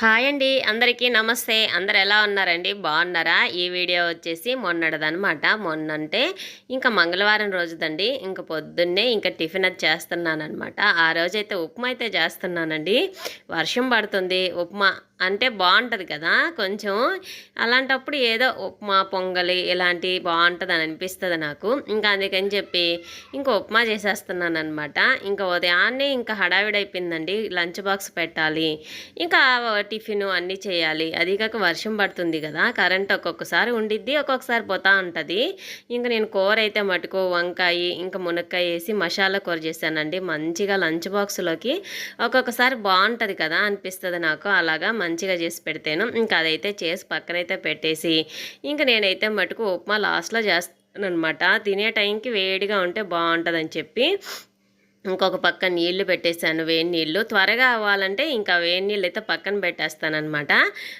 Hi అండి అందరికీ నమస్తే. అందరు ఎలా ఉన్నారండి? బాగున్నారా? ఈ వీడియో వచ్చేసి మొన్నటిదనమాట మొన్న అంటే ఇంకా మంగళవారం రోజుదండి. ఇంకా పొద్దున్నే ఇంకా టిఫిన్ అది చేస్తున్నాను అనమాట ఆ రోజైతే ఉప్మా అయితే చేస్తున్నానండి. వర్షం పడుతుంది. ఉప్మా అంటే బాగుంటుంది కదా కొంచెం. అలాంటప్పుడు ఏదో ఉప్మా పొంగలి ఇలాంటి బాగుంటుంది అని అనిపిస్తుంది నాకు. ఇంకా అందుకని చెప్పి ఇంకా ఉప్మా చేసేస్తున్నాను అనమాట ఇంకా ఉదయాన్నే ఇంకా హడావిడైపోయిందండి అయిపోయిందండి. లంచ్ బాక్స్ పెట్టాలి. ఇంకా టిఫిన్ అన్నీ చేయాలి. అది కాక వర్షం పడుతుంది కదా. కరెంట్ ఒక్కొక్కసారి ఉండిద్ది ఒక్కొక్కసారి పోతా ఉంటుంది. ఇంకా నేను కూర అయితే మటుకు వంకాయ ఇంకా మునక్కాయ వేసి మసాలా కూర చేశానండి. మంచిగా లంచ్ బాక్స్లోకి ఒక్కొక్కసారి బాగుంటుంది కదా అనిపిస్తుంది నాకు. అలాగా మంచిగా చేసి పెడితేను. ఇంకా అదైతే చేసి పక్కనైతే పెట్టేసి ఇంకా నేనైతే మటుకు ఉప్మా లాస్ట్లో చేస్తాను అనమాట తినే టైంకి వేడిగా ఉంటే బాగుంటుందని చెప్పి ఇంకొక పక్క నీళ్ళు పెట్టేశాను వేడి నీళ్ళు త్వరగా అవ్వాలంటే ఇంకా వేడి నీళ్ళు అయితే పక్కన పెట్టేస్తానమాట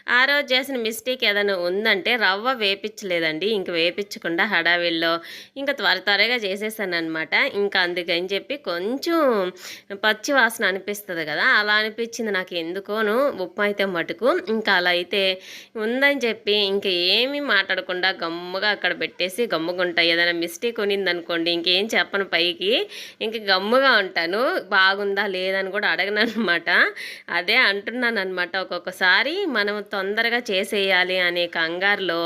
ఆ రోజు చేసిన మిస్టేక్ ఏదైనా ఉందంటే రవ్వ వేపించలేదండి. ఇంక వేపించకుండా హడావిల్లో ఇంకా త్వర త్వరగా చేసేసానమాట ఇంకా అందుకని చెప్పి కొంచెం పచ్చి వాసన అనిపిస్తుంది కదా అలా అనిపించింది నాకు ఎందుకోను ఉప్మా అయితే మటుకు. ఇంకా అలా అయితే ఉందని చెప్పి ఇంకా ఏమీ మాట్లాడకుండా గమ్ముగా అక్కడ పెట్టేసి గమ్ముగుంటా. ఏదైనా మిస్టేక్ ఉన్నిందనుకోండి ఇంకేం చెప్పను పైకి. ఇంక గమ్ముగా ఉంటాను బాగుందా లేదని కూడా అడగను అనమాట అదే అంటున్నాను అనమాట ఒక్కొక్కసారి మనం తొందరగా చేసేయాలి అనే కంగారులో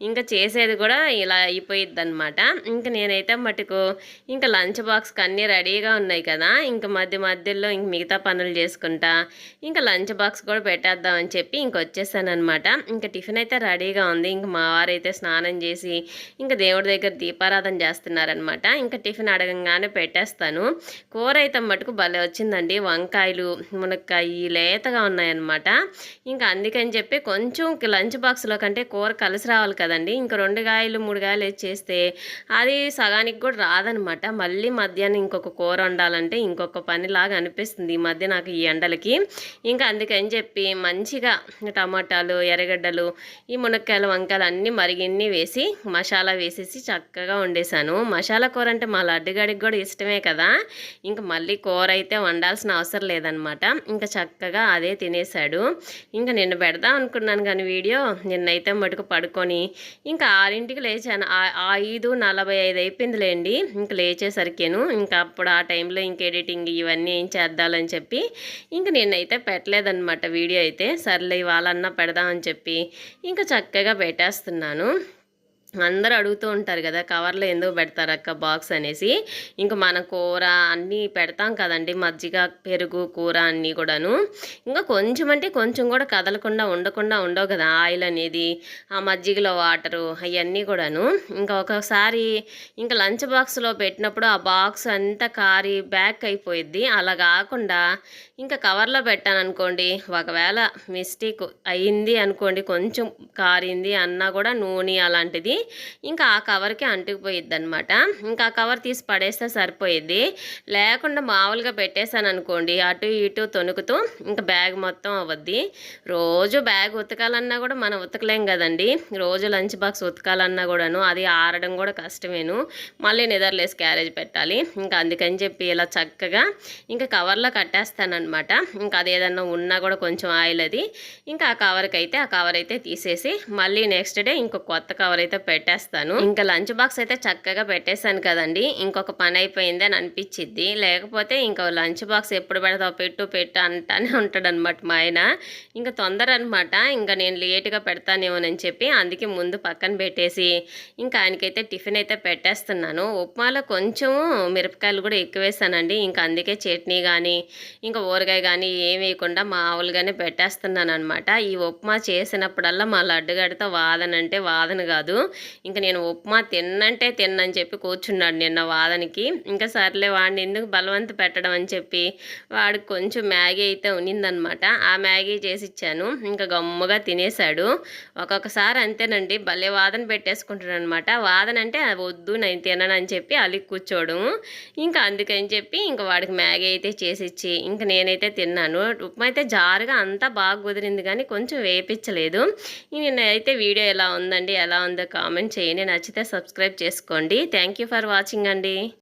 ఇంకా చేసేది కూడా ఇలా అయిపోయిద్ది అనమాట ఇంకా నేనైతే మటుకు ఇంకా లంచ్ బాక్స్కి అన్నీ రెడీగా ఉన్నాయి కదా ఇంకా మధ్య మధ్యలో ఇంక మిగతా పనులు చేసుకుంటా ఇంకా లంచ్ బాక్స్ కూడా పెట్టేద్దామని చెప్పి ఇంక వచ్చేసాను అనమాట ఇంకా టిఫిన్ అయితే రెడీగా ఉంది. ఇంక మా వారైతే స్నానం చేసి ఇంకా దేవుడి దగ్గర దీపారాధన చేస్తున్నారనమాట ఇంకా టిఫిన్ అడగంగానే పెట్టేస్తాను. కూర అయితే మటుకు భలే వచ్చిందండి. వంకాయలు మునక్కాయ లేతగా ఉన్నాయన్నమాట. ఇంకా అందుకని చెప్పి కొంచెం లంచ్ బాక్స్లో కంటే కూర కలిసి రావాలి కదండి. ఇంకా రెండు కాయలు మూడు కాయలు చేస్తే అది సగానికి కూడా రాదనమాట మళ్ళీ మధ్యాహ్నం ఇంకొక కూర వండాలంటే ఇంకొక పనిలాగా అనిపిస్తుంది ఈ మధ్య నాకు ఈ ఎండలకి. ఇంకా అందుకని చెప్పి మంచిగా టమాటాలు ఎర్రగడ్డలు ఈ మునక్కాయలు వంకాయలు అన్నీ మరిగిన్ని వేసి మసాలా వేసేసి చక్కగా వండేసాను మసాలా కూర అంటే మా లడ్డుగాడికి కూడా ఇష్టమే కదా. ఇంకా మళ్ళీ కూర అయితే వండాల్సిన అవసరం లేదనమాట. ఇంకా చక్కగా అదే తినేశాడు. ఇంకా నిన్న పెడదాం అనుకున్నాను కానీ వీడియో నిన్నైతే మటుకు పడుకొని ఇంకా ఆరింటికి లేచాను. ఐదు నలభై ఐదు అయిపోయిందిలేండి. ఇంకా లేచేసరికేను. ఇంకా అప్పుడు ఆ టైంలో ఇంక ఎడిటింగ్ ఇవన్నీ ఏం చేద్దాలని చెప్పి ఇంక నిన్నైతే పెట్టలేదన్నమాట వీడియో అయితే. సర్లే ఇవాళన్నా పెడదామని చెప్పి ఇంకా చక్కగా పెట్టేస్తున్నాను. అందరూ అడుగుతూ ఉంటారు కదా కవర్లో ఎందుకు పెడతారు అక్క బాక్స్ అనేసి. ఇంకా మన కూర అన్నీ పెడతాం కదండి మజ్జిగ పెరుగు కూర అన్నీ కూడాను. ఇంకా కొంచెం అంటే కొంచెం కూడా కదలకుండా ఉండకుండా ఉండవు కదా ఆయిల్ అనేది ఆ మజ్జిగలో వాటరు అవన్నీ కూడాను. ఇంకా ఒకసారి ఇంకా లంచ్ బాక్స్లో పెట్టినప్పుడు ఆ బాక్స్ అంతా కారి బ్యాక్ అయిపోయిద్ది. అలా కాకుండా ఇంకా కవర్లో పెట్టాను అనుకోండి ఒకవేళ మిస్టేక్ అయ్యింది అనుకోండి కొంచెం కారింది అన్నా కూడా నూనె అలాంటిది ఇంకా ఆ కవర్కి అంటుకుపోయిద్ది అనమాట ఇంకా ఆ కవర్ తీసి పడేస్తే సరిపోయిద్ది. లేకుండా మామూలుగా పెట్టేశాను అనుకోండి అటు ఇటు తొనుకుతూ ఇంకా బ్యాగ్ మొత్తం అవ్వద్ది. రోజు బ్యాగ్ ఉతకాలన్నా కూడా మనం ఉతకలేం కదండి. రోజు లంచ్ బాక్స్ ఉతకాలన్నా కూడాను అది ఆరడం కూడా కష్టమేను. మళ్ళీ నిద్రలేసి క్యారేజ్ పెట్టాలి. ఇంకా అందుకని చెప్పి ఇలా చక్కగా ఇంకా కవర్లో కట్టేస్తానమాట ఇంకా అది ఉన్నా కూడా కొంచెం ఆయిల్ అది. ఇంకా ఆ కవర్కి అయితే ఆ కవర్ అయితే తీసేసి మళ్ళీ నెక్స్ట్ డే ఇంకో కొత్త కవర్ అయితే పెట్టేస్తాను. ఇంకా లంచ్ బాక్స్ అయితే చక్కగా పెట్టేశాను కదండి. ఇంకొక పని అయిపోయింది అని అనిపించిద్ది. లేకపోతే ఇంకా లంచ్ బాక్స్ ఎప్పుడు పెడతావు? పెట్టు పెట్టు అంటానే ఉంటాడు అనమాట మా ఆయన. ఇంకా తొందర అనమాట ఇంకా నేను లేట్గా పెడతానేమోనని చెప్పి అందుకే ముందు పక్కన పెట్టేసి ఇంకా ఆయనకైతే టిఫిన్ అయితే పెట్టేస్తున్నాను. ఉప్మాలో కొంచెం మిరపకాయలు కూడా ఎక్కువ వేసానండి. ఇంకా అందుకే చట్నీ కానీ ఇంకా ఊరగాయ కానీ ఏం వేయకుండా మామూలుగానే పెట్టేస్తున్నాను అనమాట ఈ ఉప్మా చేసినప్పుడల్లా మా లడ్డుగడితో వాదన అంటే వాదన కాదు. ఇంకా నేను ఉప్మా తిన్నంటే తిన్నని చెప్పి కూర్చున్నాడు నిన్న వాదనకి. ఇంకా సర్లే వాడిని ఎందుకు బలవంత పెట్టడం అని చెప్పి వాడికి కొంచెం మ్యాగీ అయితే ఉన్నిందనమాట. ఆ మ్యాగీ చేసి ఇచ్చాను. ఇంకా గమ్ముగా తినేశాడు. ఒక్కొక్కసారి అంతేనండి భలే వాదన పెట్టేసుకుంటాడు అనమాట వాదన అంటే వద్దు నేను తినను అని చెప్పి అలిగి కూర్చోవడం ఇంకా అందుకని చెప్పి ఇంకా వాడికి మ్యాగీ అయితే చేసిచ్చి ఇంకా నేనైతే తిన్నాను. ఉప్మా అయితే జారుగా అంతా బాగా కుదిరింది కానీ కొంచెం వేపించలేదు. అయితే వీడియో ఎలా ఉందండి ఎలా ఉందో కామెంట్ చేయండి. నచ్చితే సబ్స్క్రైబ్ చేసుకోండి. థ్యాంక్ ఫర్ వాచింగ్ అండి.